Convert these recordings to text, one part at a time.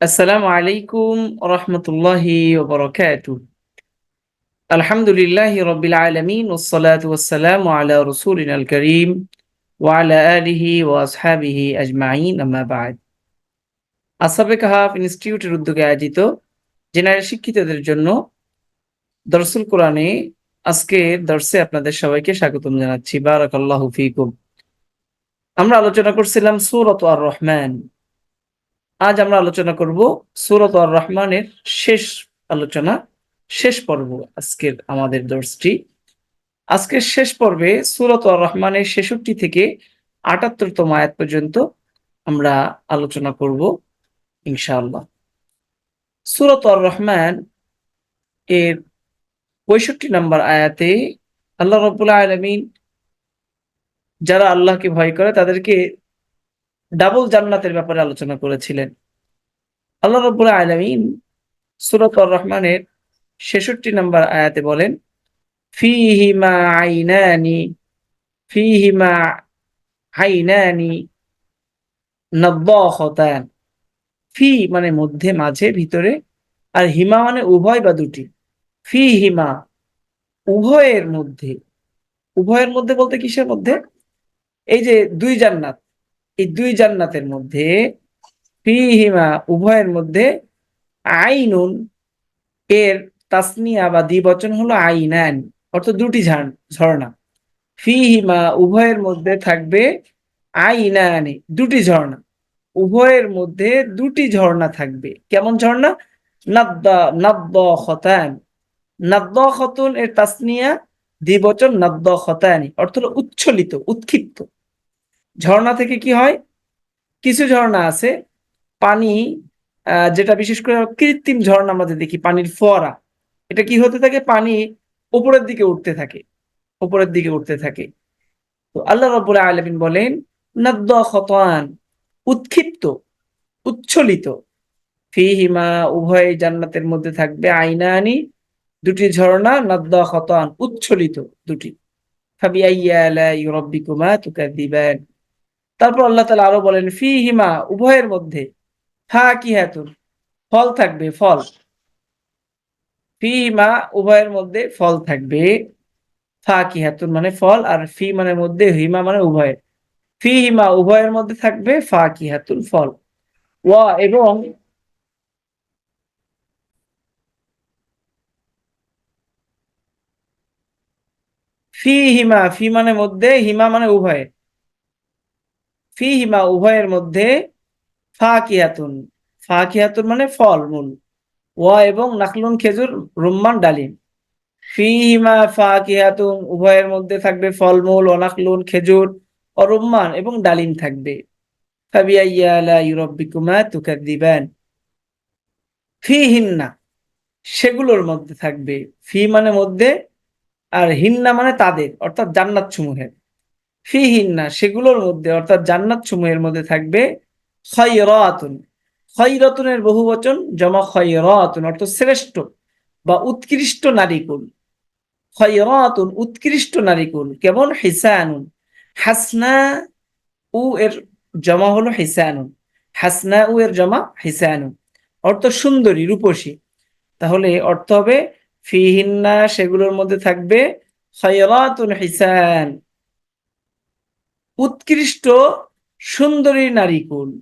আসসালামু আলাইকুম রহমতুল্লাহি আলহামদুলিল্লাহ রবিল আলমিন করিম আসাবে কাহাফ ইনস্টিটিউটের উদ্যোগে আয়োজিত জেনারেল শিক্ষিতদের জন্য দরসুল কোরআনে আজকে দর্শে আপনাদের সবাইকে স্বাগতম জানাচ্ছি। বারাকাল্লাহু আমরা আলোচনা করছিলাম সুরত আর রহমান আজ আমরা আলোচনা করব সুরত আর রহমানের শেষ আলোচনা, শেষ পর্ব আজকের আমাদের দর্শটি। আজকের শেষ পর্বে সুরত আর রহমানের ছেষট্টি থেকে আটাত্তরতম আয়াত পর্যন্ত আমরা আলোচনা করব, ইনশাআল্লাহ। সুরত আর রহমান এর পঁয়ষট্টি নম্বর আয়াতে আল্লাহ রবুল্লাহ আলমিন, যারা আল্লাহকে ভয় করে তাদেরকে ডাবল জান্নাতের ব্যাপারে আলোচনা করেছিলেন। আল্লাহ রব্বুল আলমিন সুরত রহমানের ছেষট্টি নম্বর আয়াতে বলেন, ফিহিমা আইনানি ফিহিমা আইনানি নব্বতান ফি মানে মধ্যে, মাঝে, ভিতরে, আর হিমা মানে উভয় বা দুটি। ফি হিমা উভয়ের মধ্যে। উভয়ের মধ্যে বলতে কিসের মধ্যে? এই যে দুই জান্নাত এই দুই জান্নাতের মধ্যে, ফিহিমা উভয়ের মধ্যে আইনুন, এর তাসনিয়া বা দ্বিবচন হলো আইনান, অর্থাৎ দুটি ঝর্ণা। ফিহিমা উভয়ের মধ্যে থাকবে আইনানি, দুটি ঝর্ণা। উভয়ের মধ্যে দুটি ঝর্ণা থাকবে। কেমন ঝর্ণা? নাদ্দা নাদ্দ খতান নাদ্দ খতন এর তাসনিয়া, দ্বিবচন নাদ্দ খতানি অর্থ উচ্ছলিত, উৎক্ষিপ্ত। ঝর্ণা থেকে কি হয়? কিছু ঝর্ণা আছে। পানি যেটা বিশেষ করে কৃত্রিম ঝর্ণা আমাদের দেখি, পানির ফোয়ারা, এটা কি হতে থাকে? পানি উপরের দিকে উঠতে থাকে, উপরের দিকে উঠতে থাকে। তো আল্লাহ রবুল্লাহ আলমিন বলেন, নদ্দ খতান, উৎক্ষিপ্ত, উচ্ছলিত, ফিহিমা উভয় জান্নাতের মধ্যে থাকবে আইনানি, দুটি ঝর্ণা, নদ্দ খতান, উচ্ছলিত দুটি। ফাবিআইয়া আলা ইউরাব্বিকুমা তুকাদ্দিবান তারপর আল্লাহ তালা আরও বলেন ফি হিমা উভয়ের মধ্যে ফা কি হাতুন ফল থাকবে, ফল। ফি হিমা উভয়ের মধ্যে ফল থাকবে। ফা কি হাতুন মানে ফল, আর ফি মানে মধ্যে, হিমা মানে উভয়ের। ফি হিমা উভয়ের মধ্যে থাকবে, ফা কি হাতুন ফল। ওয়া এবং ফি হিমা ফি মানে মধ্যে, হিমা মানে উভয় ফিহিমা উভয়ের মধ্যে ফাকিয়াতুন ফাকিয়াতুন মানে ফল, মূল। ওয়া এবং নাকলুন খেজুর, রুম্মান, ডালিম। ফিহিমা ফাকিয়াতুন উভয়ের মধ্যে থাকবে ফলমূল অনাকলুন খেজুর অরুম্মান এবং ডালিম থাকবে। তুকাদ্দিবান। ফিহিন্না, সেগুলোর মধ্যে থাকবে। ফি মানে মধ্যে, আর হিন্না মানে তাদের, অর্থাৎ জান্নাত সমূহের ফিহিন্না সেগুলোর মধ্যে, অর্থাৎ জান্নাত সমূহের মধ্যে থাকবে খয়রাতুন খয়রাতুনের বহু বচন, জমা খয়রাতুন অর্থ শ্রেষ্ঠ বা উৎকৃষ্ট নারীকুল। খয়রাতুন উৎকৃষ্ট নারীকুল, কেমন? হিসানুন। হাসনা উ এর জমা হলো হিসানুন। হাসনা উ এর জমা হিসানুন। অর্থ সুন্দরী, রূপসী। তাহলে অর্থ হবে ফিহিন্না সেগুলোর মধ্যে থাকবে খয়রাতুন হিসান। উৎকৃষ্ট সুন্দরী নারীকুল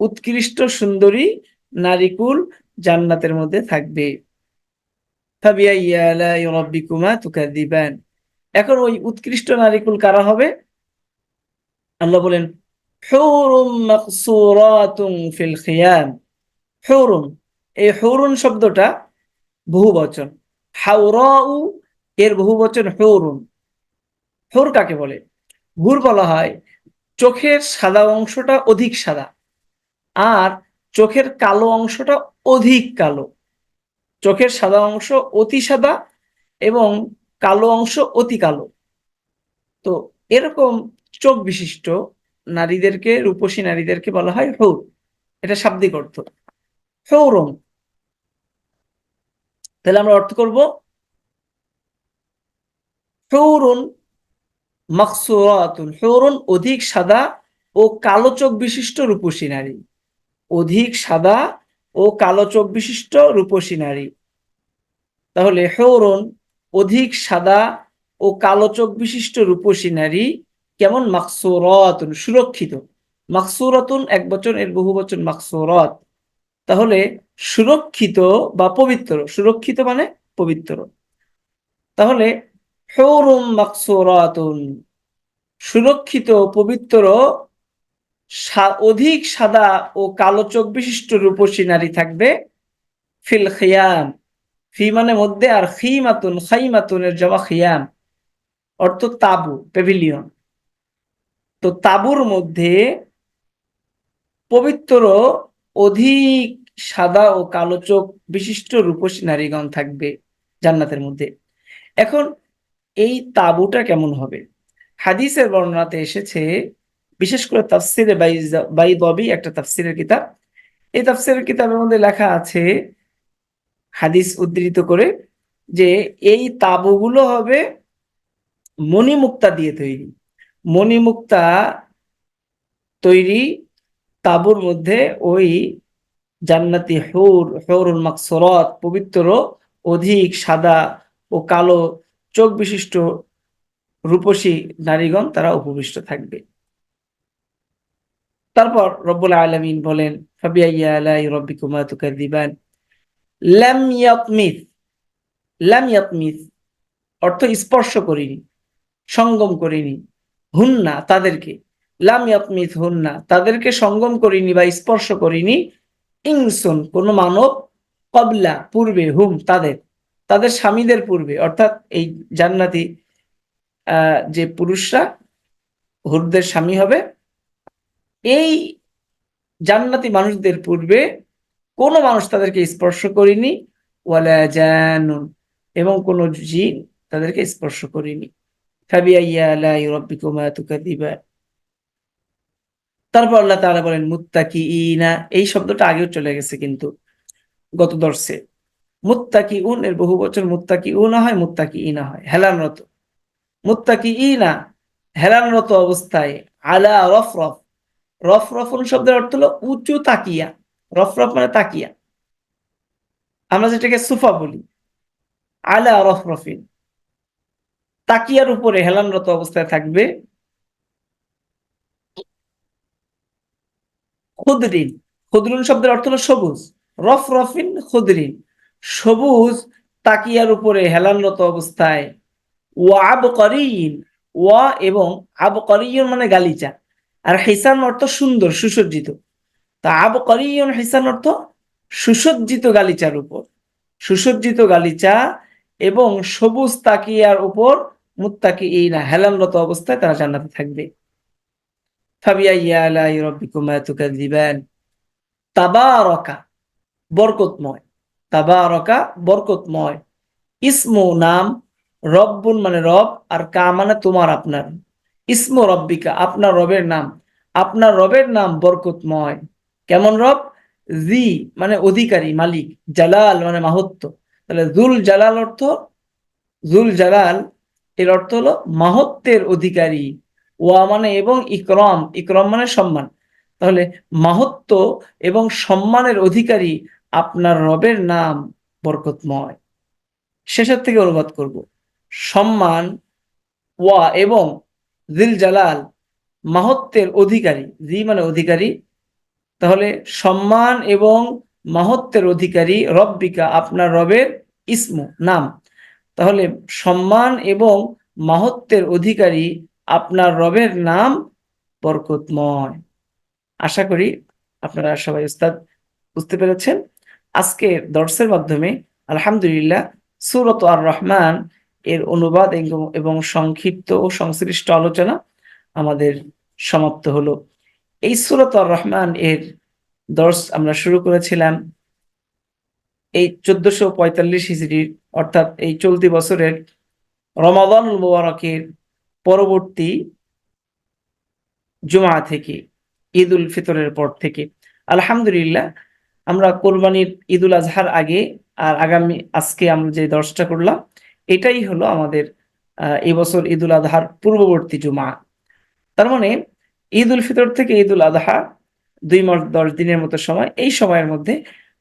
উৎকৃষ্ট সুন্দরী নারীকুল জান্নাতের মধ্যে থাকবে। এখন ওই উৎকৃষ্ট নারীকুল কারা হবে? আল্লাহ বলেন এই হৌরুন শব্দটা বহু বচন হাউরাউ এর বহু বচন হৌরুন। হৌর কাকে বলে? ভুর বলা হয়, চোখের সাদা অংশটা অধিক সাদা আর চোখের কালো অংশটা অধিক কালো। চোখের সাদা অংশ অতি সাদা এবং কালো অংশ অতি কালো। তো এরকম চোখ বিশিষ্ট নারীদেরকে, রূপসী নারীদেরকে বলা হয় হৌর এটা শাব্দিক অর্থ। হৌরম তাহলে আমরা অর্থ করব হৌরুন মাকসুরাতুন হরুন, অধিক সাদা ও কালো চোখ বিশিষ্ট রূপসী নারী। অধিক সাদা ও কালো চোখ বিশিষ্ট রূপসী নারী। তাহলে হৌরন, অধিক সাদা ও কালো চোখ বিশিষ্ট রূপসী নারী কেমন? মাকসুরতুন, সুরক্ষিত। মাকসুরতুন এক বচন, এর বহু বচন মাকসুরত। তাহলে সুরক্ষিত বা পবিত্র। সুরক্ষিত মানে পবিত্র। তাহলে হৌরুম মাকসুরাতুন, সুরক্ষিত, পবিত্র অধিক সাদা ও কালো চোখ বিশিষ্ট রূপসী নারী থাকবে। ফিল খিয়াম ফি মানে মধ্যে আর খিমাতুন, খাইমাতুনের জমা খিয়াম, অর্থ তাবু পেভিলিয়ন তো তাবুর মধ্যে পবিত্র, অধিক সাদা ও কালো চোখ বিশিষ্ট রূপসী নারীগণ থাকবে জান্নাতের মধ্যে। এখন এই তাবুটা কেমন হবে? হাদিসের বর্ণনাতে এসেছে, বিশেষ করে তাফসিরে বাই ববি একটা তাফসিরের কিতাব। এই তাফসিরের কিতাবের মধ্যে লেখা আছে, হাদিস উদ্ধৃত করে যে এই তাবুগুলো হবে মণিমুক্তা দিয়ে তৈরি। মণিমুক্তা তৈরি তাবুর মধ্যে ওই জান্নাতি হৌর, হৌরুল মাকসরত, পবিত্র, অধিক সাদা ও কালো চোখ বিশিষ্ট রূপসী নারীগণ তারা উপবিষ্ট থাকবে। তারপর রব্বুল আলমিন বলেন অর্থ স্পর্শ করিনি, সঙ্গম করিনি, হুন্না তাদেরকে। লাম ইয়াতমিস, হুন্না তাদেরকে সঙ্গম করিনি বা স্পর্শ করিনি। ইংসুন কোন মানব কবলা পূর্বে হুম তাদের। তাদের স্বামীদের পূর্বে, অর্থাৎ এই জান্নাতি যে পুরুষরা, হুরদের স্বামী হবে, এই জান্নাতি মানুষদের পূর্বে কোনো মানুষ তাদেরকে স্পর্শ করিনি, ওয়ালা জানুন, এবং কোনো জিন তাদেরকে স্পর্শ করিনি। তারপর আল্লাহ তাআলা বলেন মুত্তাকি ইনা এই শব্দটা আগেও চলে গেছে কিন্তু গত দর্শে। মুত্তাকি উন এর বহু বছর মুত্তাকি উনা হয় মুত্তাকি ইনা হয়, হেলানরত। মুত্তাকি ইনা হেলানরত অবস্থায়, আলা রফ রফ রফ রফন শব্দের অর্থ হলো উঁচু তাকিয়া। রফ রফ মানে তাকিয়া। আমরা যেটাকে সুফা বলি, আলা রফ রফিন তাকিয়ার উপরে হেলানরত অবস্থায় থাকবে খুদরিন। খুদরুন শব্দের অর্থ হলো সবুজ। রফ রফিন খুদরিন। সবুজ তাকিয়ার উপরে হেলানরত অবস্থায়। ওয়া আব করিন ওয়া এবং আব করিয়ন মানে গালিচা। আর হিসান অর্থ সুন্দর, সুসজ্জিত। তা আব করিয়ন হিসান অর্থ সুসজ্জিত গালিচার উপর। সুসজ্জিত গালিচা এবং সবুজ তাকিয়ার উপর মুত্তাকি এই না হেলানরত অবস্থায় তারা জান্নাতে থাকবে। তাবারকা, বরকতময়। তাবারকা বরকতময়। ইসমু নাম রব্বুন মানে রব আর কা মানে তোমার আপনার। ইসম রব্বিকা, আপনার রবের নাম। আপনার রবের নাম বরকতময়। কেমন রব? জি মানে অধিকারী, মালিক, জালাল মানে মাহত্ব তাহলে জুল জালাল অর্থ? জুল জালাল, এর অর্থ হলো মাহত্বের অধিকারী। ওয়া মানে এবং ইকরম ইকরম মানে সম্মান। তাহলে মাহত্ব এবং সম্মানের অধিকারী আপনার রবের নাম বরকতময়। শেষের থেকে অনুবাদ করব। সম্মান, ওয়া এবং দিল জালাল মাহত্বের অধিকারী। জি মানে অধিকারী। তাহলে সম্মান এবং মাহত্বের অধিকারী রব্বিকা আপনার রবের ইসমু, নাম। তাহলে সম্মান এবং মাহত্বের অধিকারী আপনার রবের নাম বরকতময়। আশা করি আপনারা সবাই উস্তাদ বুঝতে পেরেছেন। আজকে দর্শের মাধ্যমে, আলহামদুলিল্লাহ, সুরত আর রহমান এর অনুবাদ এবং সংক্ষিপ্ত ও সংশ্লিষ্ট আলোচনা আমাদের সমাপ্ত হলো। এই সুরত আর রহমান এর দর্শ আমরা শুরু করেছিলাম এই চোদ্দশো পঁয়তাল্লিশ হিজড়ির অর্থাৎ এই চলতি বছরের রমাদান মুবারকের পরবর্তী জুমা থেকে ঈদ উল ফিতরের পর থেকে। আলহামদুলিল্লাহ আমরা কোরবানির ঈদ উল আজহার আগে আর আগামী, আজকে আমরা যে দর্শটা করলাম, এটাই হলো আমাদের এই বছর ঈদ উল আজহার পূর্ববর্তী জুমা। তার মানে ঈদ উল ফিতর থেকে ঈদ উল আজহা দুই মাস, দশ দিনের মতো সময়, এই সময়ের মধ্যে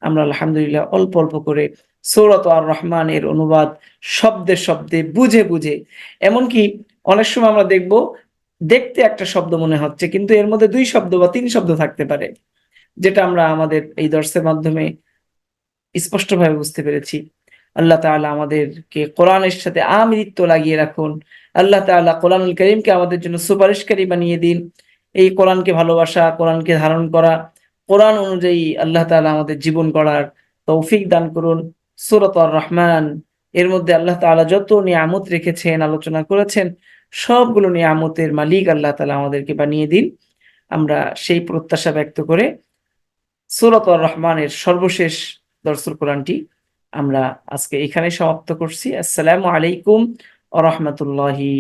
আমরা আলহামদুলিল্লাহ অল্প অল্প করে সৌরত আর রহমানের অনুবাদ শব্দে শব্দে বুঝে বুঝে, এমনকি অনেক সময় আমরা দেখব, দেখতে একটা শব্দ মনে হচ্ছে, কিন্তু এর মধ্যে দুই শব্দ বা তিন শব্দ থাকতে পারে। যেটা আমরা আমাদের এই দর্শের মাধ্যমে স্পষ্টভাবে বুঝতে পেরেছি। আল্লাহ তাআলা আমাদেরকে কোরআনের সাথে আমৃত্য লাগিয়ে রাখুন। আল্লাহ তাআলা কোরআনুল করিমকে আমাদের জন্য সুপারিশকারী বানিয়ে দিন। এই কোরআনকে ভালোবাসা, কোরআনকে ধারণ করা, কোরআন অনুযায়ী আল্লাহ তাআলা আমাদের জীবন গড়ার তৌফিক দান করুন। সুরত আর রহমান এর মধ্যে আল্লাহ তাআলা যত নিয়ামত রেখেছেন, আলোচনা করেছেন, সবগুলো নিয়ামতের মালিক আল্লাহ তাআলা আমাদেরকে বানিয়ে দিন। আমরা সেই প্রত্যাশা ব্যক্ত করে সুরত রহমানের সর্বশেষ দর্শন কোরআনটি আমরা আজকে এখানে সমাপ্ত করছি। আসসালামু আলাইকুম ও রহমতুল্লাহি